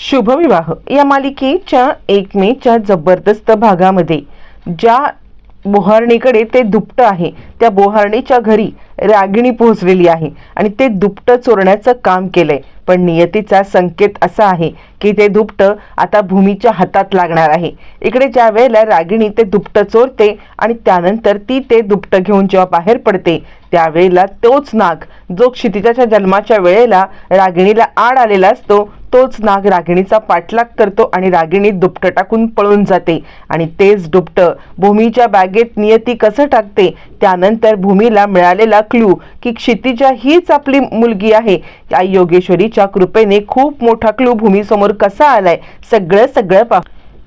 शुभविवाह. या मालिकेच्या एक मेच्या जबरदस्त भागामध्ये ज्या बोहारणीकडे ते दुपटं आहे त्या बोहारणीच्या घरी रागिणी पोहोचलेली आहे आणि ते दुपटं चोरण्याचं काम केलंय. पण नियतीचा संकेत असा आहे की ते दुपटं आता भूमीच्या हातात लागणार आहे. इकडे ज्या वेळेला रागिणी ते दुपटं चोरते आणि त्यानंतर ती ते दुपटं घेऊन जेव्हा बाहेर पडते त्यावेळेला तोच नाग जो क्षितिजाच्या जन्माच्या वेळेला रागिणीला आड आलेला असतो तोच नाग रागिणीचा पाठलाग करतो आणि रागिणी दुपटं टाकून पळून जाते. आणि तेच दुपटं भूमीच्या बॅगेत नियती कसं टाकते त्यानंतर भूमीला मिळालेला क्लू की क्षितिजा हीच आपली मुलगी आहे. आई योगेश्वरीच्या कृपेने खूप मोठा क्लू भूमीसमोर कसा आलाय सगळं सगळं पा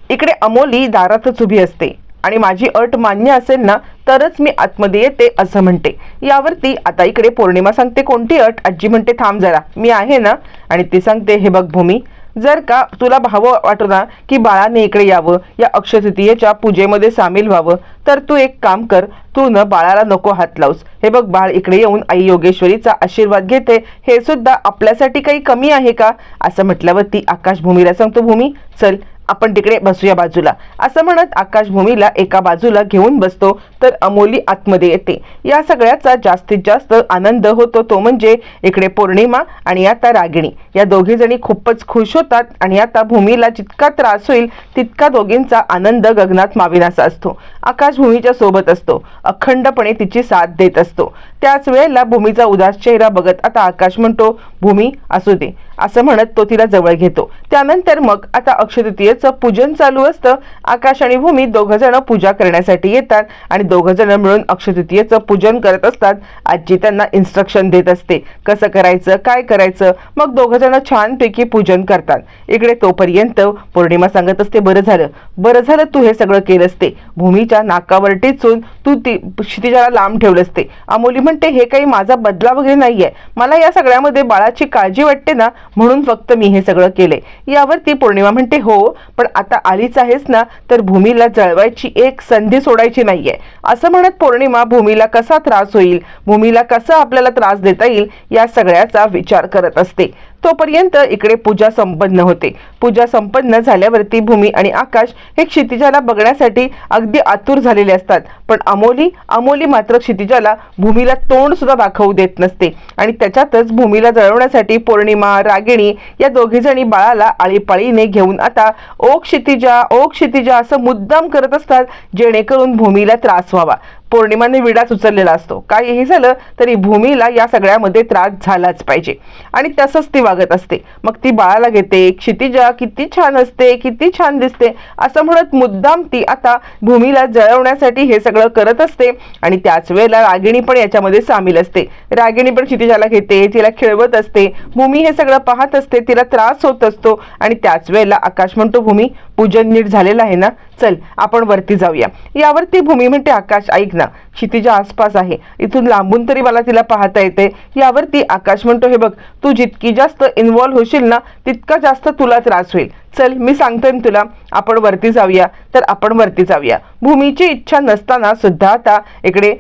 इकडे अमोली दारातच उभी असते. आणि माझी अट मान्य असेल ना तरच मी आतमध्ये येते असं म्हणते. यावरती आता इकडे पौर्णिमा सांगते कोणती अट? आजी म्हणते थांब जरा मी आहे ना? आणि ती सांगते हे बघ भूमी जर का तुला भावं वाटू ना की बाळाने इकडे यावं या अक्षतृतीयेच्या पूजेमध्ये सामील व्हावं तर तू एक काम कर तू न बाळाला नको हात लावूस. हे बघ बाळ इकडे येऊन आई योगेश्वरीचा आशीर्वाद घेते. हे सुद्धा आपल्यासाठी काही कमी आहे का? असं म्हटल्यावरती आकाश भूमीला सांगतो भूमी चल आपण तिकडे बसूया बाजूला. असं म्हणत आकाशभूमीला एका बाजूला घेऊन बसतो तर अमोली आतमध्ये येते. या सगळ्याचा जास्तीत जास्त आनंद होतो तो म्हणजे इकडे पौर्णिमा आणि आता रागिणी. या दोघी जणी खूपच खुश होतात आणि आता भूमीला जितका त्रास होईल तितका दोघींचा आनंद गगनात माविनासा असतो. आकाशभूमीच्या सोबत असतो. अखंडपणे तिची साथ देत असतो. त्याच वेळेला भूमीचा उदास चेहरा बघत आता आकाश म्हणतो भूमी असू दे. असं म्हणत तो तिला जवळ घेतो. त्यानंतर मग आता अक्षतृतीयेचं पूजन चालू असतं. आकाश आणि भूमी दोघं जण पूजा करण्यासाठी येतात आणि दोघं जण मिळून अक्षतृतीयेचं पूजन करत असतात. आजी त्यांना इन्स्ट्रक्शन देत असते. कसं करायचं? काय करायचं? मग दोघं जण छानपैकी पूजन करतात. इकडे तोपर्यंत पौर्णिमा सांगत असते बरं झालं. बरं झालं तू हे सगळं केलं असते. भूमीच्या नाकावर टिचून तू ती क्षितिजाला लांब ठेवलं असते. अमोली म्हणते हे काही माझा बदला वगैरे नाहीये. मला या सगळ्यामध्ये बाळाची काळजी वाटते ना म्हणून फक्त मी हे सगळं केलंय यावरती पौर्णिमा म्हणते हो पण आता आलीच आहेस ना तर भूमीला जळवायची एक संधी सोडायची नाहीये. असं म्हणत पौर्णिमा भूमीला कसा त्रास होईल भूमीला कसा आपल्याला त्रास देता येईल या सगळ्याचा विचार करत असते. तोपर्यंत इकडे पूजा संपन्न होते. पूजा संपन्न झाल्यावरती भूमी आणि आकाश हे क्षितिजाला बघण्यासाठी अगदी आतुर झालेले असतात. पण अमोली अमोली मात्र क्षितिजाला भूमीला तोंड सुद्धा दाखवू देत नसते. आणि त्याच्यातच भूमीला जळवण्यासाठी पौर्णिमा रागिणी या दोघीजणी बाळाला आळीपाळीने घेऊन आता ओ क्षितिजा ओ क्षितिजा असं मुद्दाम करत असतात जेणेकरून भूमीला त्रास व्हावा. पौर्णिमाने विडाच उचललेला असतो. काहीही झालं तरी भूमीला या सगळ्यामध्ये त्रास झालाच पाहिजे. आणि तसंच ती वागत असते. मग ती बाळाला घेते क्षितिजा किती छान असते किती छान दिसते असं म्हणत मुद्दाम ती आता भूमीला जळवण्यासाठी हे सगळं करत असते. आणि त्याच वेळेला रागिणी पण याच्यामध्ये सामील असते. रागिणी पण क्षितिजाला घेते तिला खेळवत असते. भूमी हे सगळं पाहत असते तिला त्रास होत असतो. आणि त्याच वेळेला आकाश म्हणतो भूमी पूजन नीट झालेलं आहे ना? चल आपण वरती जाऊया. यावरती भूमी म्हणते आकाश ऐक ना क्षितिजा आसपास आहे. इथून लांबून तरी मला तिला पाहता येते. यावरती आकाश म्हणतो हे बघ तू जितकी जास्त इन्व्हॉल्व्ह होशील ना तितका जास्त तुला त्रास होईल. चल मी सांगतोय ना तुला आपण वरती जाऊया. तर आपण वरती जाऊया. भूमीची इच्छा नसताना सुद्धा आता इकडे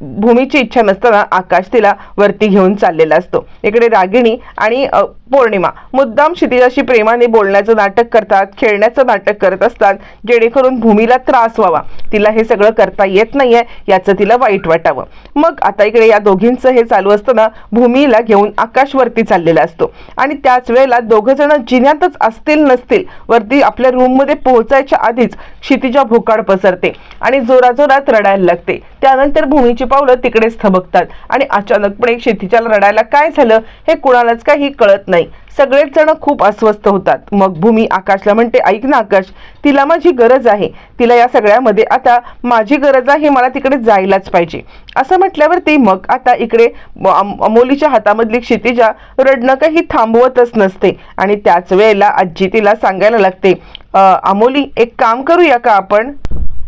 भूमीची इच्छा नसताना आकाश तिला वरती घेऊन चाललेला असतो. इकडे रागिणी आणि पौर्णिमा. मुद्दाम क्षितिजाशी प्रेमाने बोलण्याचं नाटक करतात खेळण्याचं नाटक करत असतात जेणेकरून भूमीला त्रास व्हावा. तिला हे सगळं करता येत नाहीये याचं तिला वाईट वाटावं. मग आता इकडे या दोघींचं हे चालू असताना भूमीला घेऊन आकाश वरती चाललेला असतो. आणि त्याच वेळेला दोघं जण जिन्यातच असतील नसतील वरती आपल्या रूममध्ये पोहोचायच्या आधीच क्षितिजा भोकाड पसरते आणि जोराजोरात रडायला लागते. त्यानंतर भूमीची पावलं तिकडेच थबकतात आणि अचानकपणे क्षितिजाला रडायला काय झालं हे कुणालाच काही कळत नाही. सगळेच जण खूप अस्वस्थ होतात. मग भूमी आकाशला म्हणते ऐक ना आकाश तिला माझी गरज आहे. तिला या सगळ्यामध्ये आता माझी गरज आहे मला तिकडे जायलाच पाहिजे. असं म्हटल्यावरती मग आता इकडे अमोलीच्या हातामधली क्षितिजा रडणं काही थांबवतच नसते. आणि त्याच वेळेला आजी तिला सांगायला लागते अमोली एक काम करूया का आपण?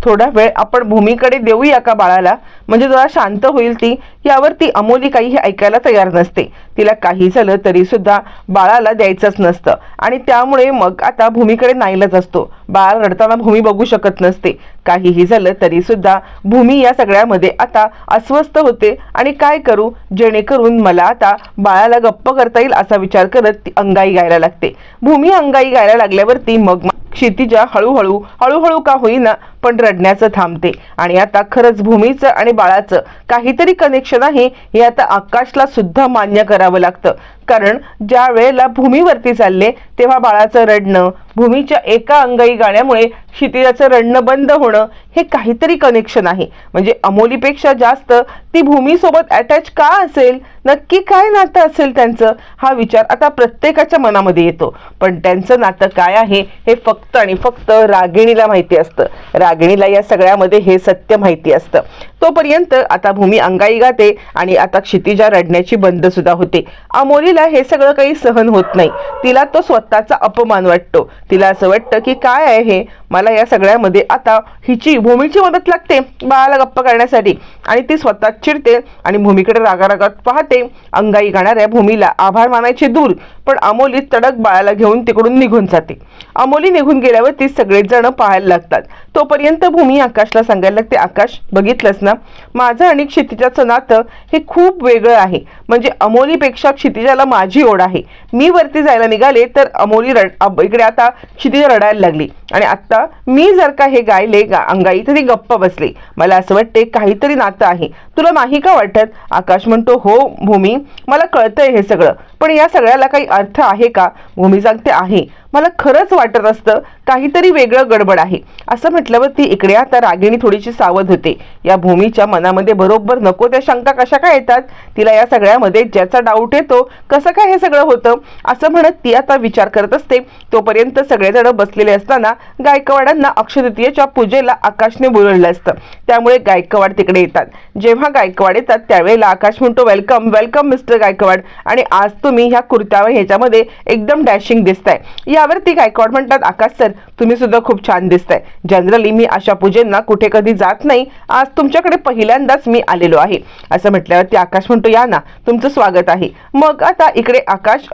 थोडा वेळ आपण भूमीकडे देऊया का बाळाला? म्हणजे जरा शांत होईल ती. यावर ती अमोली काहीही ऐकायला तयार नसते. तिला काही झालं तरी सुद्धा बाळाला द्यायचंच नसतं. आणि त्यामुळे मग आता भूमीकडे नाईलाच असतो. बाळ रडताना भूमी बघू शकत नसते. काहीही झालं तरी सुद्धा भूमी या सगळ्यामध्ये आता अस्वस्थ होते. आणि काय करू? जेणेकरून मला आता बाळाला गप्प करता येईल असा विचार करत ती अंगाई गायला लागते. भूमी अंगाई गायला लागल्यावरती मग क्षितिजा हळूहळू हळूहळू का होईना पण रडण्याचं थांबते. आणि आता खरंच भूमीचं आणि बाळाचं काहीतरी कनेक्शन आहे हे आता आकाशला सुद्धा मान्य करावं लागतं. कारण ज्या वेळेला भूमीवरती चालले तेव्हा बाळाचं रडणं भूमीच्या एका अंगाई गाण्यामुळे क्षितिजाचं रडणं बंद होणं हे काहीतरी कनेक्शन आहे. म्हणजे अमोलीपेक्षा जास्त ती भूमीसोबत अटॅच का असेल नक्की काय नातं असेल त्यांचं हा विचार आता प्रत्येकाच्या मनामध्ये येतो. पण त्यांचं नातं काय आहे हे फक्त आणि फक्त रागिणीला माहिती असतं. रागिणीला या सगळ्यामध्ये हे सत्य माहिती असतं. तोपर्यंत आता भूमी अंगाई गाते आणि आता क्षितिजा रडण्याची बंद सुद्धा होते. अमोलीला हे सगळं काही सहन होत नाही. तिला तो स्वतःचा अपमान वाटतो. तिला असं वाटतं की काय आहे हे? मला या सगळ्यामध्ये आता हिची भूमीची मदत लागते बाळाला गप्प करण्यासाठी. आणि ती स्वतः चिडते आणि भूमीकडे रागारागात पाहते. अंगाई गाणाऱ्या भूमीला आभार मानायचे दूर पण अमोली तडक बाळाला घेऊन तिकडून निघून जाते. अमोली निघून गेल्यावर ती सगळेजण पाहायला लागतात. तोपर्यंत भूमी आकाशला सांगायला लागते आकाश बघितलंस ना? माझं आणि क्षितिजाचं नातं हे खूप वेगळं आहे. म्हणजे अमोलीपेक्षा क्षितिजाला माझी ओढ आहे. मी वरती जायला निघाले तर अमोली रड इकडे आता क्षितिजा रडायला लागली. आणि आत्ता मी जर का हे गायले गा अंगाई तर ती गप्प बसली. मला असं वाटते काहीतरी नातं आहे. तुला नाही का वाटत? आकाश म्हणतो हो भूमी मला कळतंय हे सगळं. पण या सगळ्याला काही अर्थ आहे का? भूमी सांगते आहे. मला खरंच वाटत असतं काहीतरी वेगळं गडबड आहे. असं म्हटल्यावर ती इकडे आता रागिणी थोडीशी सावध होते. या भूमीच्या मनामध्ये बरोबर नको त्या शंका कशा काय येतात? तिला या सगळ्यामध्ये ज्याचा डाऊट येतो कसं काय हे सगळं होतं? असं म्हणत ती आता विचार करत असते. तोपर्यंत सगळेजण बसलेले असताना गायकवाडांना अक्षतृतीयेच्या पूजेला आकाशने बोलवलं असतं. त्यामुळे गायकवाड तिकडे येतात. जेव्हा गायकवाड येतात त्यावेळेला आकाश म्हणतो वेलकम वेलकम मिस्टर गायकवाड. आणि आज तुम्ही ह्या कुर्त्यावर ह्याच्यामध्ये एकदम डॅशिंग दिसताय. यावरती गायकवाड म्हणतात आकाश सर तुम्ही सुद्धा खूप छान दिसताय. जनरली मी अशा पूजेंना कुठे कधी जात नाही. आज तुमच्याकडे पहिल्यांदाच मी आलेलो आहे. असं म्हटल्यावरती आकाश म्हणतो या ना तुमचं स्वागत आहे. मग आता इकडे आकाश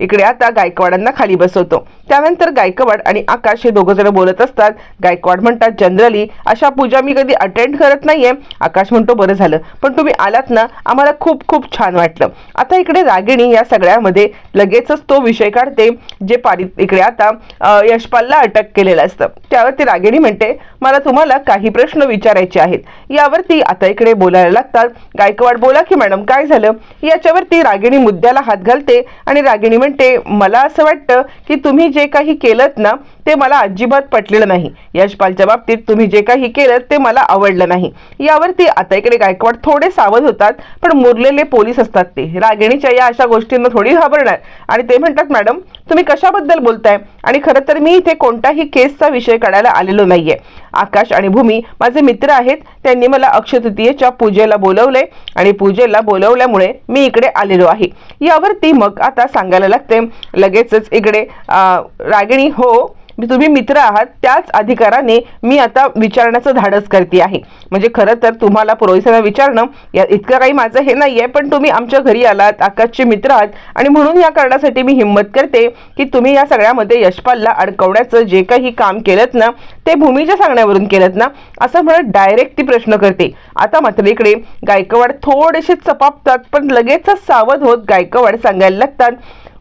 इकडे आता गायकवाडांना खाली बसवतो. त्यानंतर गायकवाड आणि आकाश हे दोघं जण बोलत असतात. गायकवाड म्हणतात जनरली अशा पूजा मी कधी अटेंड करत नाहीये. आकाश म्हणतो बरं झालं. पण तुम्ही आलात ना आम्हाला खूप खूप छान वाटलं. आता इकडे रागे मैत्रिणी या सगळ्यामध्ये लगेचच तो विषय काढते जे पारित इकडे आता यशपालला अटक केलेलं असतं. त्यावरती रागिणी म्हणते मला तुम्हाला काही प्रश्न विचारायचे आहेत. यावरती आता इकडे बोलायला लागतात. गायकवाड बोला की मॅडम काय झालं? याच्यावरती रागिणी मुद्द्याला हात घालते आणि रागिणी म्हणते मला असं वाटतं की तुम्ही जे काही केलं ना ते मला अजिबात पटलेलं नाही. यशपालच्या बाबतीत तुम्ही जे काही केलं ते मला आवडलं नाही. यावरती आता इकडे गायकवाड थोडे सावध होतात पण मुरलेले पोलीस असतात ते. रागिणीच्या या अशा गोष्टींना थोडी घाबरणार. आणि ते म्हणतात मॅडम तुम्ही कशाबद्दल बोलताय? आणि खरं तर मी इथे कोणताही केसचा विषय काढायला आलेलो नाहीये. आकाश आणि भूमी माझे मित्र आहेत. त्यांनी मला अक्षतृतीयेच्या पूजेला बोलवलंय. आणि पूजेला बोलवल्यामुळे मी इकडे आलेलो आहे. यावरती मग आता सांगायला लागते. लगेचच इकडे रागिणी हो तुम्ही मित्र आहात त्याच अधिकाराने मी आता विचारण्याचं धाडस करते आहे. म्हणजे खरं तर तुम्हाला पुरोहितांना विचारणं या इतकं काही माझं हे नाही आहे पण तुम्ही आमच्या घरी आलात आकाशचे मित्र आहात आणि म्हणून या कारणासाठी मी हिंमत करते की तुम्ही या सगळ्यामध्ये यशपालला अडकवण्याचं जे काही काम केलं ना ते भूमीच्या सांगण्यावरून केलं ना असं म्हणत डायरेक्ट ती प्रश्न करते. आता मात्र इकडे गायकवाड थोडेसे चपापतात पण लगेचच सावध होत गायकवाड सांगायला लागतात.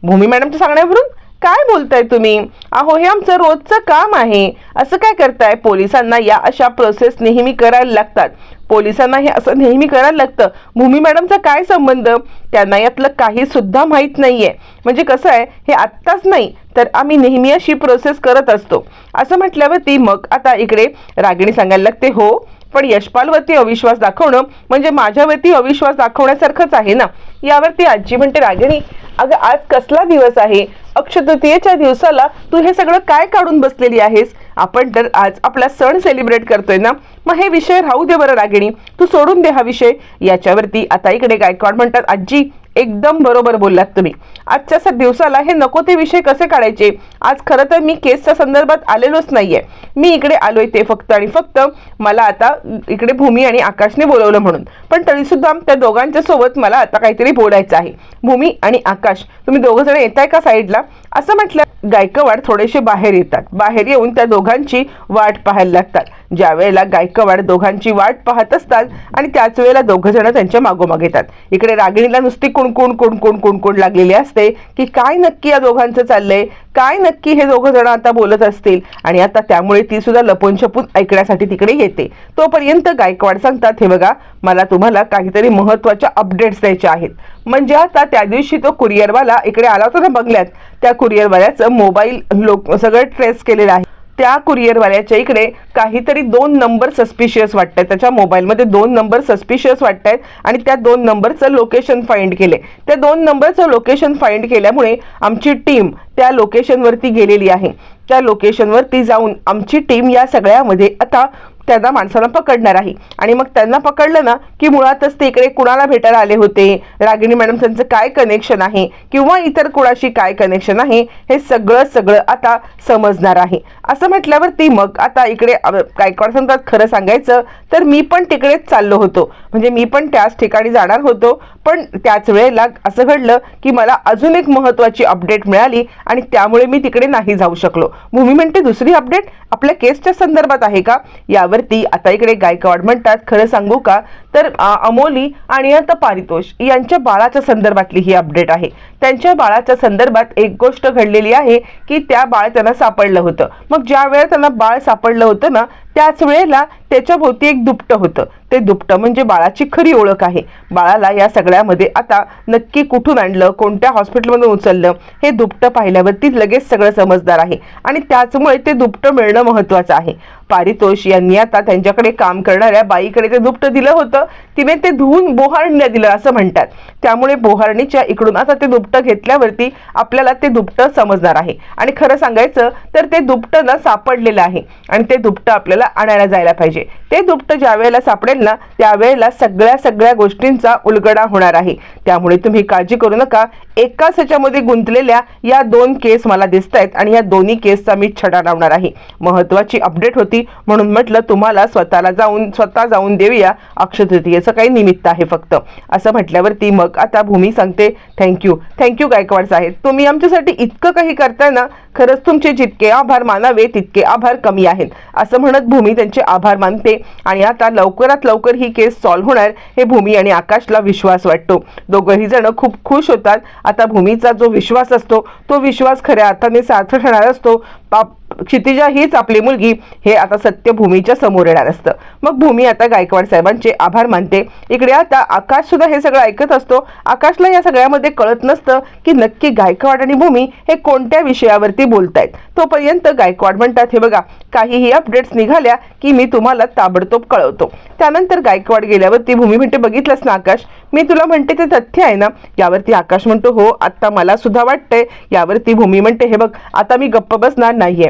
भूमी मॅडमच्या सांगण्यावरून काय बोलताय तुम्ही? अहो हे आमचं रोजचं काम आहे. असं काय करताय? पोलिसांना या अशा प्रोसेस नेहमी करायला लागतात. पोलिसांना हे असं नेहमी करायला लागतं. भूमी मॅडमचा काय संबंध? त्यांना यातलं काही सुद्धा माहीत नाहीये. म्हणजे कसं आहे हे आत्ताच नाही तर आम्ही नेहमी अशी प्रोसेस करत असतो. असं म्हटल्यावरती मग आता इकडे रागिणी सांगायला लागते हो पण यशपालवरती अविश्वास दाखवणं म्हणजे माझ्यावरती अविश्वास दाखवण्यासारखंच आहे ना? यावरती आजी म्हणते रागिणी अगं आज कसला दिवस आहे? अक्षतृतीयेच्या दिवसाला तू हे सगळं काय काढून बसलेली आहेस? आपण तर आज आपला सण सेलिब्रेट करतोय ना? मग हे विषय राहू दे बरं रागिणी. तू सोडून दे हा विषय. याच्यावरती आता इकडे गायकवाड म्हणतात आजी एकदम बरोबर बोललात तुम्ही. आजच्या स- दिवसाला हे नको ते विषय कसे काढायचे? आज खरं तर मी केसच्या संदर्भात आलेलोच नाहीये. मी इकडे आलोय ते फक्त आणि फक्त मला आता इकडे भूमी आणि आकाशने बोलवलं म्हणून. पण तरीसुद्धा त्या दोघांच्या सोबत मला आता काहीतरी बोलायचं आहे. भूमी आणि आकाश तुम्ही दोघं जण येताय का साईडला? असं म्हटलं गायकवाड थोडेसे बाहेर येतात. बाहेर येऊन त्या दोघांची वाट पाहायला लागतात. ज्या वेळेला गायकवाड दोघांची वाट पाहत असतात आणि त्याच वेळेला दोघं जण त्यांच्या मागोमाग येतात. इकडे रागिणीला नुसती कुणकुण कुणकुण कुणकुण लागलेली असते की काय नक्की या दोघांचं चाललंय? काय नक्की हे दोघं जण आता बोलत असतील? आणि आता त्यामुळे ती सुद्धा लपून छपून ऐकण्यासाठी तिकडे येते. तोपर्यंत गायकवाड सांगतात हे बघा मला तुम्हाला काहीतरी महत्त्वाच्या अपडेट्स द्यायचे आहेत. म्हणजे आता त्या दिवशी तो कुरिअरवाला इकडे आला होता ना बंगल्यात. त्या कुरिअरवाल्याचं मोबाईल लोक सगळं ट्रेस केलेलं आहे. त्या कुरिअरवाल्याच्या इकडे काहीतरी दोन नंबर सस्पिशियस वाटत आहेत त्याच्या मोबाईलमध्ये दोन नंबर सस्पिशियस वाटत आहेत आणि त्या दोन नंबरचं लोकेशन फाइंड केले त्या दोन नंबरचं लोकेशन फाइंड केल्यामुळे आमची टीम त्या लोकेशनवरती गेलेली आहे. त्या लोकेशनवरती जाऊन आमची टीम या सगळ्यामध्ये आता त्यांना माणसाला पकडणार आहे. आणि मग त्यांना पकडलं ना की मुळातच ते इकडे कुणाला भेटायला आले होते? रागिणी मॅडम त्यांचं काय कनेक्शन आहे? किंवा इतर कुणाशी काय कनेक्शन आहे? हे सगळं सगळं आता समजणार आहे. असं म्हटल्यावरती मग आता इकडे काय गायकवाड सांगतात? खरं सांगायचं तर मी पण तिकडेच चाललो होतो. म्हणजे मी पण त्याच ठिकाणी जाणार होतो. पण त्याच वेळेला असं घडलं की मला अजून एक महत्त्वाची अपडेट मिळाली आणि त्यामुळे मी तिकडे नाही जाऊ शकलो. भूमी म्हणते दुसरी अपडेट आपल्या केसच्या संदर्भात आहे का? यावर यावरती आता इकडे गायकवाड म्हणतात खरं सांगू का? तर अमोली आणि आता पारितोष यांच्या बाळाच्या संदर्भातली ही अपडेट आहे. त्यांच्या बाळाच्या संदर्भात एक गोष्ट घडलेली आहे की त्या बाळ त्यांना सापडलं होतं. मग ज्या वेळेला त्यांना बाळ सापडलं होतं ना त्याच वेळेला त्याच्या भोवती एक दुपटं होतं. ते दुपटं म्हणजे बाळाची खरी ओळख आहे. बाळाला या सगळ्यामध्ये आता नक्की कुठून आणलं कोणत्या हॉस्पिटलमधून उचललं हे दुपटं पाहिल्यावरती लगेच सगळं समजदार आहे. आणि त्याचमुळे ते दुपटं मिळणं महत्त्वाचं आहे. पारितोष यांनी आता त्यांच्याकडे काम करणाऱ्या बाईकडे ते दुपटं दिलं होतं. तिने ते धुवून बोहारणीला दिलं असं म्हणतात. त्यामुळे बोहारणीच्या इकडून आता ते दुपटं घेतल्यावरती आपल्याला ते दुपटं समजणार आहे. आणि खरं सांगायचं तर ते दुपटं ना सापडलेलं आहे. आणि ते दुपटं आपल्याला आणायला जायला पाहिजे. ते दुपटं ज्या वेळेला सापडेल ना त्यावेळेला सगळ्या सगळ्या गोष्टींचा उलगडा होणार आहे. त्यामुळे तुम्ही काळजी करू नका. एकाच ह्याच्यामध्ये गुंतलेल्या या दोन केस मला दिसत आहेत आणि या दोन्ही केसचा मी छडा लावणार आहे. महत्वाची अपडेट होती म्हणून म्हटलं तुम्हाला स्वतःला जाऊन स्वतः जाऊन देऊया. अक्षतृतीयेचं काही निमित्त आहे फक्त. असं म्हटल्यावरती मग आता भूमी सांगते थँक्यू थँक्यू गायकवाड साहेब. तुम्ही आमच्यासाठी इतकं काही करताय ना खरंच तुमचे जितके आभार मानावे तितके आभार कमी आहेत. असं म्हणत भूमी त्यांचे आभार मानते आणि आता लवकरात लवकर ही केस सॉल्व्ह होणार हे भूमी आणि आकाशला विश्वास वाटतो. दोघंही जण खूप खुश होतात. आता भूमीचा जो विश्वास असतो तो विश्वास खऱ्या अर्थाने सार्थ ठरणार असतो. पाप क्षितिजा हीच आपली मुलगी. हे आता सत्य भूमीच्या समोर येणार असतं. मग भूमी आता गायकवाड साहेबांचे आभार मानते. इकडे आता आकाश सुद्धा हे सगळं ऐकत असतो. आकाशला या सगळ्यामध्ये कळत नसतं की नक्की गायकवाड आणि भूमी हे कोणत्या विषयावरती बोलतायत. तोपर्यंत गायकवाड म्हणतात हे बघा काहीही अपडेट्स निघाल्या की मी तुम्हाला ताबडतोब कळवतो. त्यानंतर गायकवाड गेल्यावरती भूमी म्हणते बघितलंस ना आकाश? मी तुला म्हणते ते तथ्य आहे ना? यावरती आकाश म्हणतो हो आत्ता मला सुद्धा वाटतंय. यावरती भूमी म्हणते हे बघ आता मी गप्प बसणार नाहीये.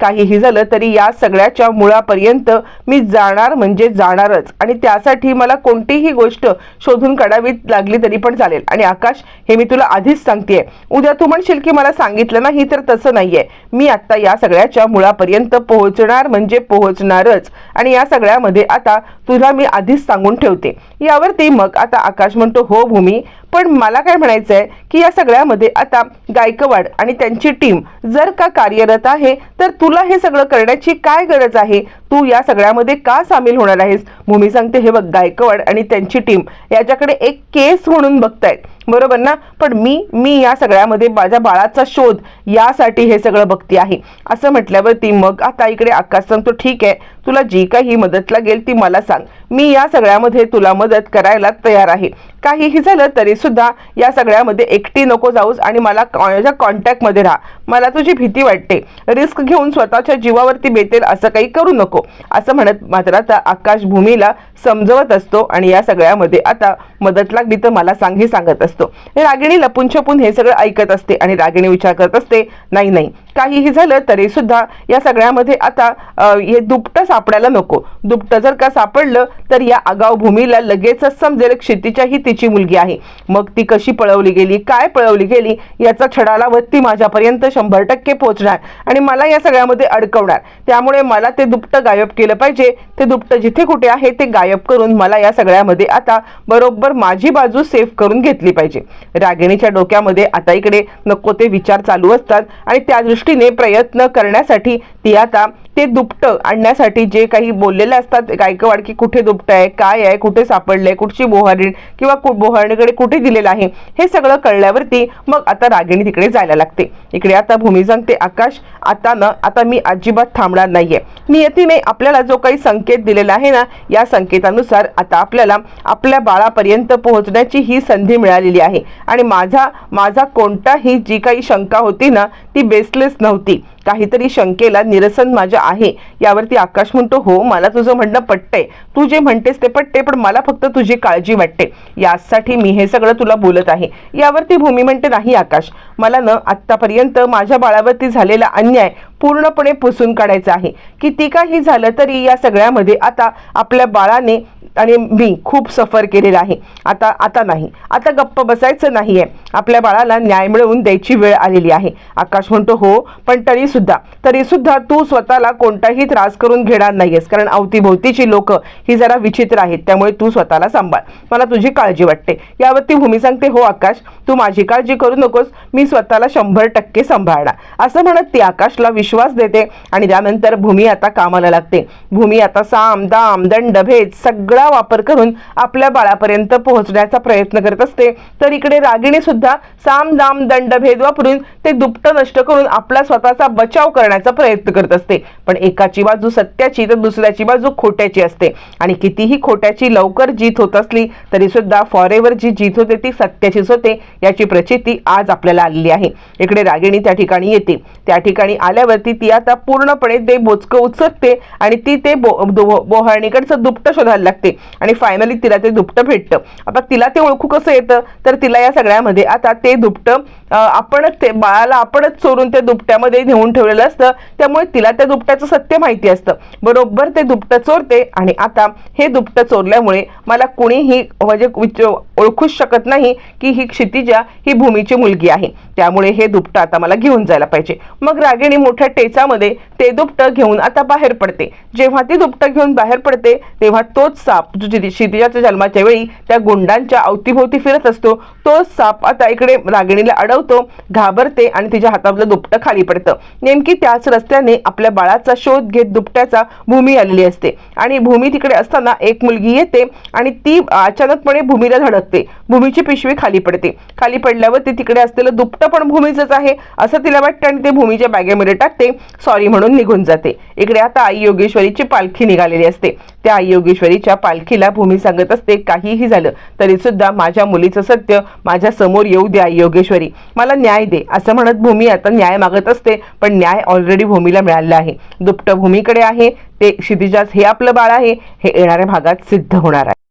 काहीही झालं तरी या सगळ्याच्या मुळापर्यंत मी जाणार म्हणजे जाणारच. आणि त्यासाठी मला कोणतीही गोष्ट शोधून काढावी लागली तरी पण चालेल. आणि आकाश हे मी तुला आधीच सांगतेय. उद्या तू म्हणशील की मला सांगितलं नाही तर तसं नाहीये. मी आता या सगळ्याच्या मुळापर्यंत पोहोचणार म्हणजे पोहोचणारच. आणि या सगळ्यामध्ये आता तुला मी आधीच सांगून ठेवते. यावरती मग आता आकाश म्हणतो हो भूमी पण मला काय म्हणायचं आहे की या सगळ्यामध्ये आता गायकवाड आणि त्यांची टीम जर का कार्यरत आहे तर तू तुला हे सगळं करण्याची काय गरज आहे? तू या सगळ्यामध्ये का सामील होणार आहेस? भूमी सांगते हे बघ गायकवाड आणि त्यांची टीम याच्याकडे एक केस म्हणून बघतायत. बरोबर ना? पण मी मी या सगळ्यामध्ये माझ्या बाळाचा शोध यासाठी हे सगळं बघते आहे. असं म्हटल्यावरती मग आता इकडे आकाश सांगतो ठीक आहे तुला जी काही मदत लागेल ती मला सांग. मी या सगळ्यामध्ये तुला मदत करायला तयार आहे. काहीही झालं तरी सुद्धा या सगळ्यामध्ये एकटी नको जाऊस आणि मला माझ्या कॉन्टॅक्टमध्ये राहा. मला तुझी भीती वाटते. रिस्क घेऊन स्वतःच्या जीवावरती बेतेल असं काही करू नको. हो. असं म्हणत मात्र आता आकाश भूमीला समजवत असतो आणि या सगळ्यामध्ये आता मदत लागली तर मला सांग हे सांगत असतो. रागिणी लपून छपून हे सगळं ऐकत असते आणि रागिणी विचार करत असते नाही नाही काहीही झालं तरी सुद्धा या सगळ्यामध्ये आता हे दुपटं सापडायला नको. दुपटं जर का सापडलं तर या आगाव भूमीला लगेचच समजेल क्षितिजा ही तिची मुलगी आहे. मग ती कशी पळवली गेली काय पळवली गेली याचा छडाला वत्ती ती माझ्यापर्यंत शंभर टक्के पोहोचणार आणि मला या सगळ्यामध्ये अडकवणार. त्यामुळे मला ते दुपटं गायब केलं पाहिजे. ते दुपटं जिथे कुठे आहे ते गायब करून मला या सगळ्यामध्ये आता बरोबर माझी बाजू सेफ करून घेतली पाहिजे. रागिणीच्या डोक्यामध्ये आता इकडे नको ते विचार चालू असतात आणि त्या दृष्टीने प्रयत्न करण्यासाठी ती आता ते दुपटं आणण्यासाठी जे काही बोललेले असतात गायकवाड की कुठे दुपटं आहे काय आहे कुठे सापडलंय कुठची बोहारीण किंवा बोहारणीकडे कुठे दिलेलं आहे हे सगळं कळल्यावरती मग आता रागिणी तिकडे जायला लागते. इकडे आता भूमी सांगते आकाश आता ना आता मी अजिबात थांबणार नाहीये. नियतीने आपल्याला जो काही संकेत दिलेला आहे ना या संकेतानुसार आता आपल्याला आपल्या बाळापर्यंत पोहोचण्याची ही संधी मिळालेली आहे. आणि माझा माझा कोणताही जी काही शंका होती ना ती बेसलेस नव्हती. काहीतरी शंकेला निरसन माझ्या आहे. यावरती आकाश म्हणतो हो मला तुझं म्हणणं पटतंय. तू जे म्हणतेस ते पटते पण मला फक्त तुझी काळजी वाटते. यासाठी मी हे सगळं तुला बोलत आहे. यावरती भूमी म्हणते नाही आकाश. मला न आत्तापर्यंत माझ्या बाळावरती झालेला अन्याय पूर्णपणे पुसून काढायचा आहे. किती काही झालं तरी या सगळ्यामध्ये आता आपल्या बाळाने आणि मी खूप सफर केलेला आहे. आता आता नाही. आता गप्प बसायचं नाहीये. आपल्या बाळाला न्याय मिळवून द्यायची वेळ आलेली आहे. आकाश म्हणतो हो पण तरी सुद्धा तरी सुद्धा तू स्वतःला कोणताही त्रास करून घेणार नाहीयेस कारण अवतीभोवतीची लोक ही जरा विचित्र आहेत त्यामुळे तू स्वतःला सांभाळ. मला तुझी काळजी वाटते. यावरती भूमी सांगते हो आकाश तू माझी काळजी करू नकोस मी स्वतःला शंभर टक्के सांभाळणार. असं म्हणत ती आकाशला विश्वास देते आणि त्यानंतर भूमी आता कामाला लागते. भूमी आता साम दाम दंड भेद सगळा वापर करून आपल्या बाळापर्यंत पोहोचण्याचा प्रयत्न करत असते. तर इकडे रागिणी सुद्धा साम दाम दंड भेद वापरून ते दुपटं नष्ट करून आपला स्वतःचा बचाव करण्याचा प्रयत्न करत असते. पण एकाची बाजू सत्याची तर दुसऱ्याची बाजू खोट्याची असते. आणि कितीही खोट्याची लवकर जीत होत असली तरी सुद्धा फॉरेवर जी जीत होते ती सत्याचीच होते याची प्रचिती आज आपल्याला आलेली आहे. इकडे रागिणी त्या ठिकाणी येते. त्या ठिकाणी आल्यावरती ती आता पूर्णपणे ते बोचकं उचकते आणि ती ते बोहाळणीकडचं दुपटं शोधायला लागते. आणि फायनली तिला ते दुपटं भेटतं. आता तिला ते ओळखू कसं येतं? तर तिला या सगळ्यामध्ये आता ते दुपटं आपणच ते बाळाला आपणच चोरून ते दुपट्यामध्ये नेऊन ठेवलेलं असतं. त्यामुळे तिला त्या दुपट्याचं सत्य माहिती असतं. बरोबर ते दुपटं चोरते आणि आता हे दुपटं चोरल्यामुळे मला कुणीही म्हणजे विच- ओळखूच शकत नाही की ही क्षितिजा ही भूमीची मुलगी आहे. त्यामुळे हे दुपटं आता मला घेऊन जायला पाहिजे. मग रागिणी मोठ्या टेचामध्ये ते दुपटं घेऊन आता बाहेर पडते. जेव्हा ती दुपटं घेऊन बाहेर पडते तेव्हा तोच साप जो क्षितिजाच्या जन्माच्या वेळी त्या गुंडांच्या अवतीभोवती फिरत असतो तोच साप आता इकडे रागिणीला अडवतो घाबरते आणि तिच्या हातातलं दुपटं खाली पडतं. नेमकी त्याच रस्त्याने आपल्या बाळाचा शोध घेत दुपट्याचा भूमी आलेली असते. आणि भूमी तिकडे असताना एक मुलगी येते आणि ती अचानकपणे भूमीला धडकते. भूमीची पिशवी खाली पडते. खाली पडल्यावर ती तिकडे असलेलं दुपटं पण भूमीचंच आहे असं तिला वाटतं आणि ते भूमीच्या बॅगेमध्ये टाकते. सॉरी म्हणून निघून जाते. इकडे आता आई योगेश्वरीची पालखी निघालेली असते. त्या आई योगेश्वरीच्या पालखीला भूमी सांगत असते काहीही झालं तरी सुद्धा माझ्या मुलीचं सत्य माझ्यासमोर येऊ द्या आई योगेश्वरी. मला न्याय दे. असं म्हणत भूमी आता न्याय मागत असते पण न्याय ऑलरेडी भूमीला मिळालेला आहे. दुपटं भूमीकडे आहे ते क्षितिजास हे आपलं बाळ आहे हे येणाऱ्या भागात सिद्ध होणार आहे.